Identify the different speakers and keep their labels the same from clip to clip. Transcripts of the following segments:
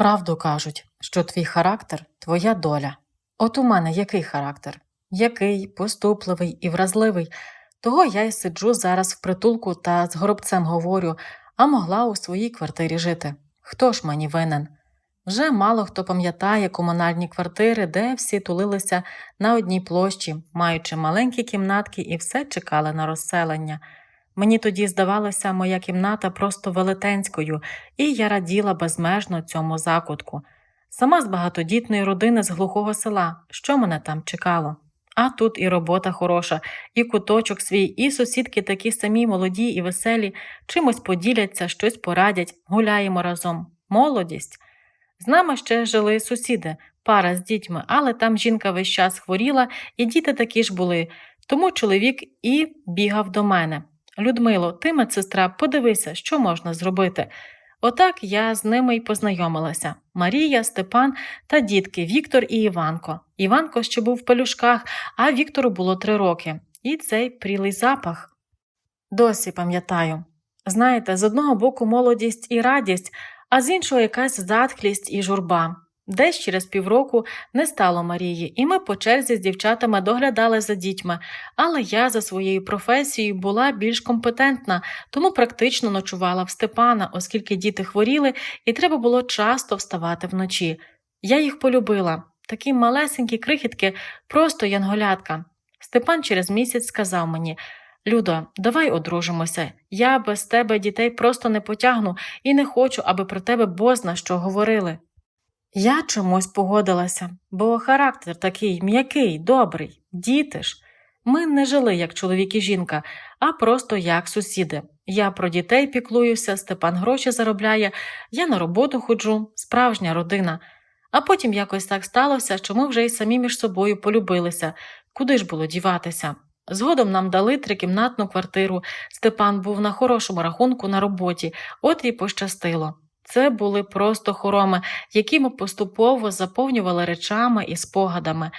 Speaker 1: Правду кажуть, що твій характер твоя доля. От у мене який характер? Який, поступливий і вразливий. Того я й сиджу зараз в притулку та з горобцем говорю, а могла у своїй квартирі жити. Хто ж мені винен? Вже мало хто пам'ятає комунальні квартири, де всі тулилися на одній площі, маючи маленькі кімнатки і все чекали на розселення. Мені тоді здавалося моя кімната просто велетенською, і я раділа безмежно цьому закутку. Сама з багатодітної родини з глухого села, що мене там чекало? А тут і робота хороша, і куточок свій, і сусідки такі самі молоді і веселі, чимось поділяться, щось порадять, гуляємо разом. Молодість. З нами ще жили сусіди, пара з дітьми, але там жінка весь час хворіла, і діти такі ж були. Тому чоловік і бігав до мене. Людмило, ти, медсестра, подивися, що можна зробити. Отак я з ними й познайомилася Марія, Степан та дітки Віктор і Іванко. Іванко ще був в пелюшках, а Віктору було три роки. І цей прілий запах. Досі пам'ятаю. Знаєте, з одного боку молодість і радість, а з іншого якась затхлість і журба. Десь через півроку не стало Марії, і ми по черзі з дівчатами доглядали за дітьми, але я за своєю професією була більш компетентна, тому практично ночувала в Степана, оскільки діти хворіли, і треба було часто вставати вночі. Я їх полюбила. Такі малесенькі крихітки, просто янголятка. Степан через місяць сказав мені Людо, давай одружимося. Я без тебе дітей просто не потягну і не хочу, аби про тебе бозна що говорили. Я чомусь погодилася, бо характер такий м'який, добрий, діти ж. Ми не жили як чоловік і жінка, а просто як сусіди. Я про дітей піклуюся, Степан гроші заробляє, я на роботу ходжу, справжня родина. А потім якось так сталося, що ми вже й самі між собою полюбилися, куди ж було діватися. Згодом нам дали трикімнатну квартиру. Степан був на хорошому рахунку на роботі, от і пощастило. Це були просто хороми, які ми поступово заповнювали речами і спогадами.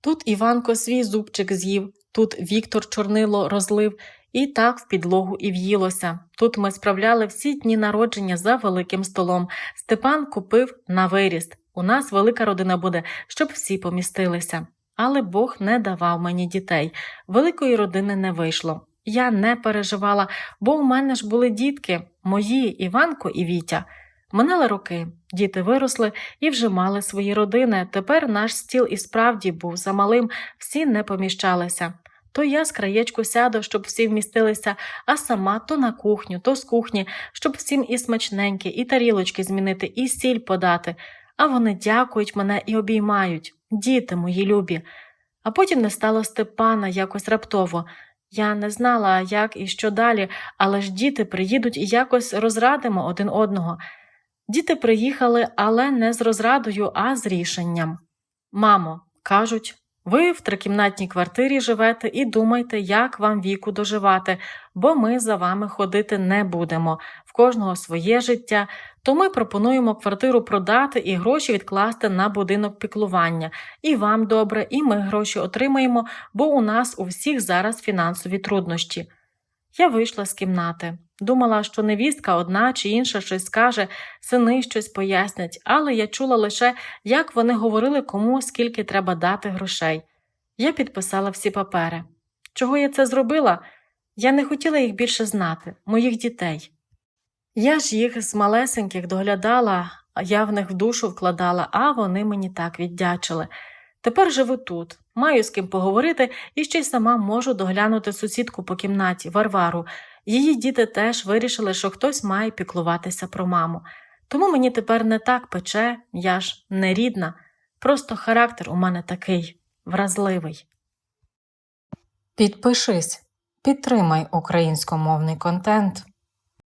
Speaker 1: Тут Іванко свій зубчик з'їв, тут Віктор чорнило розлив, і так в підлогу і в'їлося. Тут ми справляли всі дні народження за великим столом. Степан купив на виріст. У нас велика родина буде, щоб всі помістилися. Але Бог не давав мені дітей. Великої родини не вийшло. Я не переживала, бо у мене ж були дітки мої Іванко і Вітя. Минали роки, діти виросли і вже мали свої родини. Тепер наш стіл і справді був замалим, всі не поміщалися. То я з краєчку сяду, щоб всі вмістилися, а сама то на кухню, то з кухні, щоб всім і смачненьке, і тарілочки змінити, і сіль подати. А вони дякують мене і обіймають, діти мої любі. А потім не стало Степана якось раптово. Я не знала, як і що далі, але ж діти приїдуть і якось розрадимо один одного. Діти приїхали, але не з розрадою, а з рішенням. Мамо, кажуть, ви в трикімнатній квартирі живете і думайте, як вам віку доживати, бо ми за вами ходити не будемо. В кожного своє життя, то ми пропонуємо квартиру продати і гроші відкласти на будинок піклування. І вам добре, і ми гроші отримаємо, бо у нас у всіх зараз фінансові труднощі. Я вийшла з кімнати. Думала, що невістка одна чи інша щось скаже, сини щось пояснять, але я чула лише, як вони говорили, кому скільки треба дати грошей. Я підписала всі папери. Чого я це зробила? Я не хотіла їх більше знати, моїх дітей. Я ж їх з малесеньких доглядала, я в них в душу вкладала, а вони мені так віддячили. Тепер живу тут, маю з ким поговорити і ще й сама можу доглянути сусідку по кімнаті, Варвару. Її діти теж вирішили, що хтось має піклуватися про маму. Тому мені тепер не так пече, я ж не рідна, просто характер у мене такий вразливий. Підпишись, підтримай українськомовний контент.